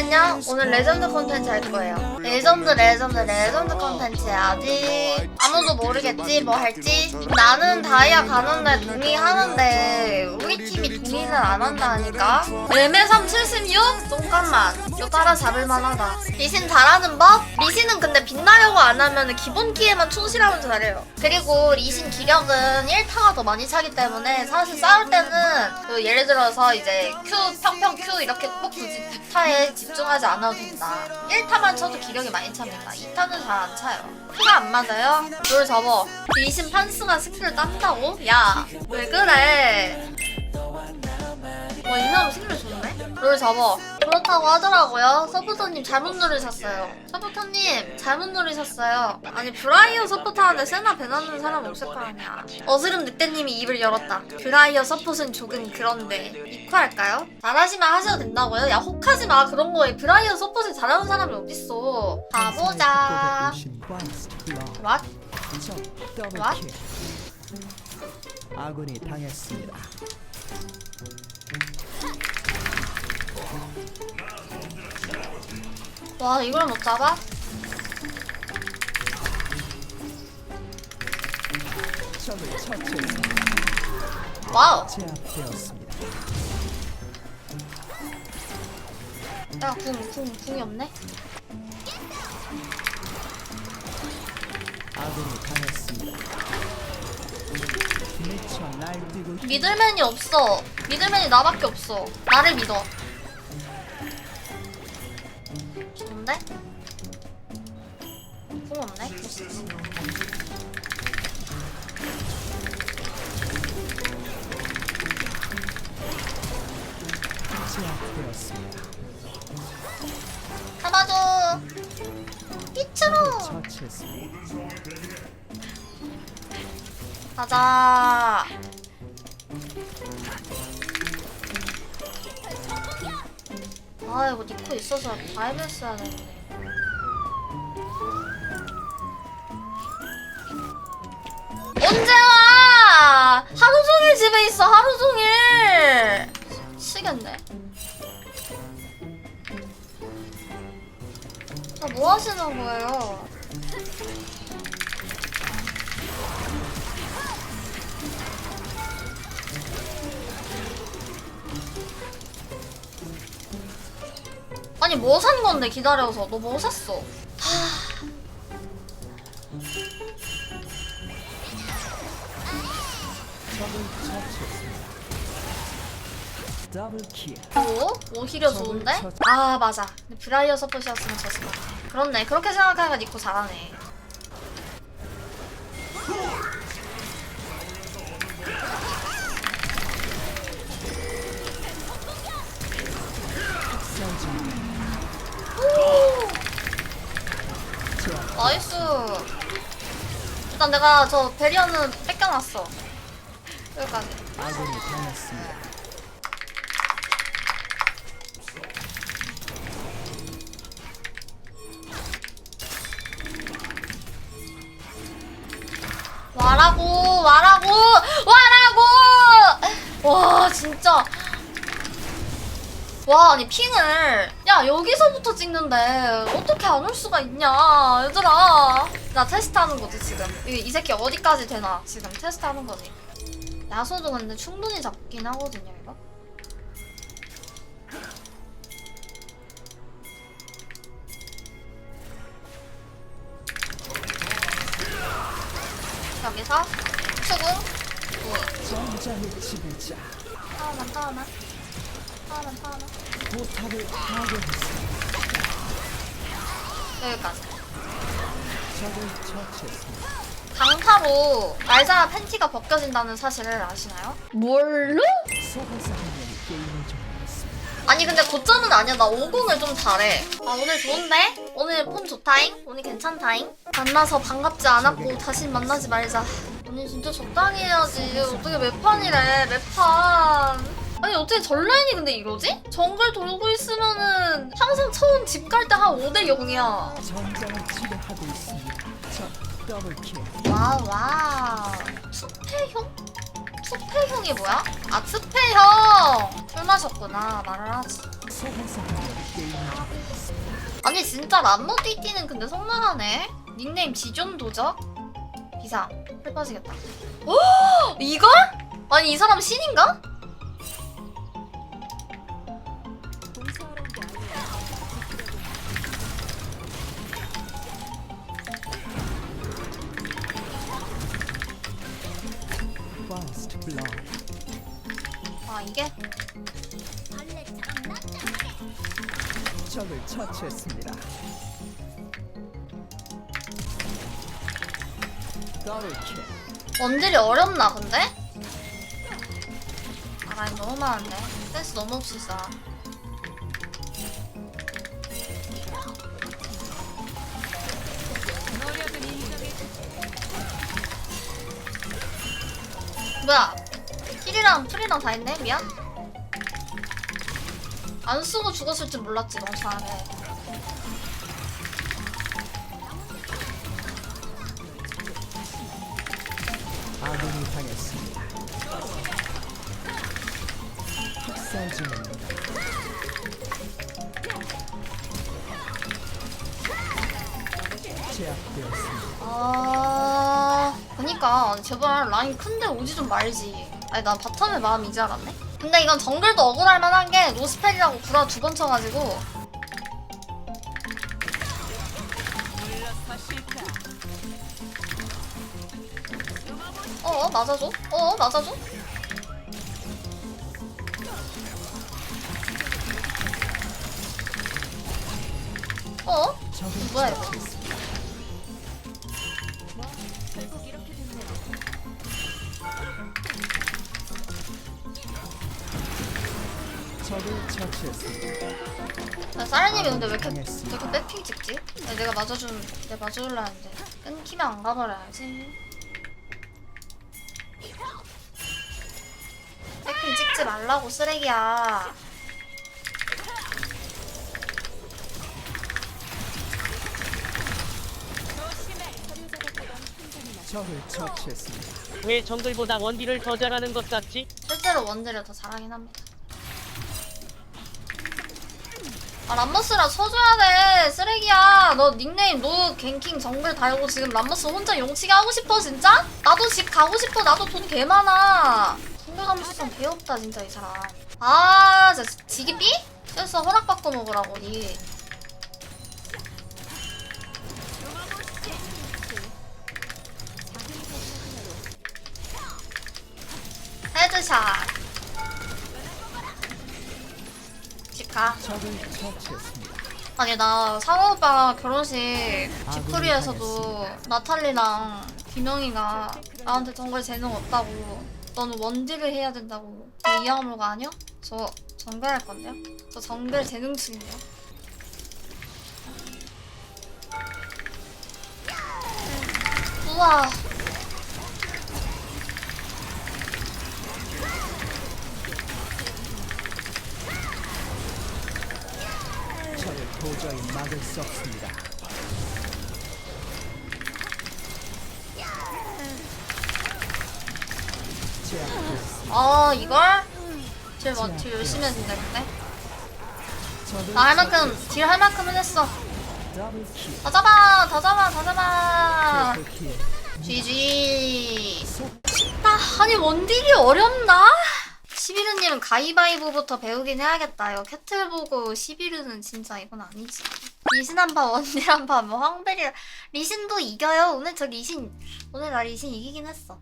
오늘은요 오늘 레전드 콘텐츠 할 거예요. 레전드 레전드 레전드 콘텐츠 해야지 아무도 모르겠지 뭐 할지. 나는 다이아 가는데 동의하는데 우리 팀이 동의는 안 한다니까. 레메삼 76? 잠깐만 이거 따라 잡을 만하다. 리신 잘하는 법? 리신은 근데 빛나려고 안 하면 기본 키에만 충실하면 잘해요. 그리고 리신 기력은 1타가 더 많이 차기 때문에 사실 싸울 때는 그 예를 들어서 이제 Q 평평 Q 이렇게 꼭 굳이 2타에 집중하지 않아도 된다 1타만 쳐도 기력이 많이 찹니다 2타는 잘 안 차요 키가 안 맞아요? 롤 접어 리신 판스가 스킬을 딴다고? 야 왜 그래 와, 이 사람 스킬을 좋네? 롤 접어. 그렇다고 하더라고요. 서포터님 잘못 누르셨어요. 서포터님 잘못 누르셨어요. 아니, 브라이어 서포터 하는데 세나 배나는 사람 없을 거 아니야. 어스름 늑대님이 입을 열었다. 브라이어 서폿은 조금 그런데. 이코 할까요? 잘하시면 하셔도 된다고요? 야, 혹하지 마. 그런 거에 브라이어 서폿을 잘하는 사람이 어딨어. 가보자. 왓? What? 아군이 당했습니다. 와, 이걸 못 잡아? 와우. 제압되었습니다. 야, 궁, 궁, 궁이 없네? 아군이 당했습니다. 미쳐 날뛰고 있- 미들맨이 없어. 미들맨이 나밖에 없어. 나를 믿어. 좋은데? 궁 없네? 잡아줘. 처치했습니다. 가자. 아 이거 니코 있어서 다이브 했어야 되는데. 언제 와? 하루 종일 집에 있어 하루 종일. 치겠네. 아, 뭐 하시는 거예요? 아니 뭐 산 건데 기다려서 너 뭐 샀어? 킬. 뭐? 오히려 좋은데? 아 맞아 브라이어 서폿이었으면 졌을 것 같아 그렇네 그렇게 생각하니까 니코 잘하네 나이스. 일단 내가 저 베리어는 뺏겨놨어. 여기까지. 아군이. 와라고 와라고 와라고! 와 진짜 와 아니 핑을. 야 여기서부터 찍는데 어떻게 안 올 수가 있냐 얘들아. 나 테스트하는 거지 지금. 이, 이 새끼 어디까지 되나 지금 테스트하는 거지. 야소도 근데 충분히 잡긴 하거든요 이거? 여기서 전장의 지배자 하나만 하나만 하나만 포탑을 파괴했습니다. 여기까지 적을 처치했습니다. 강타로 말자 팬티가 벗겨진다는 사실을 아시나요? 뭘로? 아니 근데 고점은 아니야 나 50을 좀 잘해 아 오늘 좋은데? 오늘 폼 좋다잉? 오늘 괜찮다잉? 만나서 반갑지 않았고 다시 만나지 말자 오늘 진짜 적당히 해야지 어떻게 매판이래 매판 아니 어떻게 전라인이 근데 이러지? 정글 돌고 있으면은 항상 처음 집 갈 때 한 5대 0이야 전장을 지배하고 있습니다. 적 더블 킬. 와우 와우 투패형? 투패형이 뭐야? 아 투패형 술 마셨구나 말을 하지. 아니 진짜 람모 띠띠는 근데 성난하네 닉네임 지존 도적 비상 풀 빠지겠다 오 이걸? 아니 이 사람 신인가? Blood. 아 이게? 적을 처치했습니다. 더블 킬. 원딜이 어렵나 근데? 아 라인 너무 많은데 센스 너무 없이 싸 뭐야 킬이랑 풀이랑 다 있네 미안 안 쓰고 죽었을 줄 몰랐지 멍청하게 아군이 당했습니다. 학살 중입니다. 제압되었습니다. 아 그니까 제발 라인 큰데 오지 좀 말지. 아니 난 바텀에 마음 이제 알았네? 근데 이건 정글도 억울할 만한 게 노스펠이라고 구라 두 번 쳐가지고. 어어 맞아줘? 어어 맞아줘? 어? 적을 뭐야, 이거? 적을 처치했습니다. 야, 사라님이 근데 왜 이렇게. 되게 백핑 찍지? 야, 내가 맞아준 내가 맞아줄라 했는데 끊기면 안 가버려야지. 백핑 찍지 말라고 쓰레기야. 적을 처치했습니다. 왜 정글보다 원딜을 더 잘하는 것 같지? 실제로 원딜을 더 잘하긴 합니다. 아 람머스라 쳐줘야 돼. 쓰레기야. 너 닉네임 노 갱킹 정글 달고 지금 람머스 혼자 용치게 하고 싶어 진짜? 나도 집 가고 싶어. 나도 돈 개 많아. 정글 감수성 개 없다 진짜 이 사람. 아 진짜 지기 삐? 그래서 허락받고 먹으라고 니. 헤드샷 가. 처치했습니다. 아니 나 상호 오빠 결혼식 집풀이에서도 나탈리랑 김영희가 나한테 정글 재능 없다고 너는 원딜을 해야 된다고 저 이하물가 아니요? 저 정글 할 건데요? 저 정글 재능충이에요 우와 도저히 막을 수 없습니다. 제압되었습니다. 아 이걸? 딜, 뭐, 딜 열심히 했는데 근데 적을 나 할 만큼. 딜 할 만큼은 했어 더블 킬. 다 잡아 다 잡아 다 잡아 킬. GG 속 아, 아니 원딜이 어렵나? 시비르님은 가위바위보부터 배우긴 해야겠다. 이거 캐틀 보고 시비르는 진짜 이건 아니지. 리신 한 판 원딜 한 판 뭐 황벨이 리신도 이겨요. 오늘 저 리신 오늘 나 리신 이기긴 했어.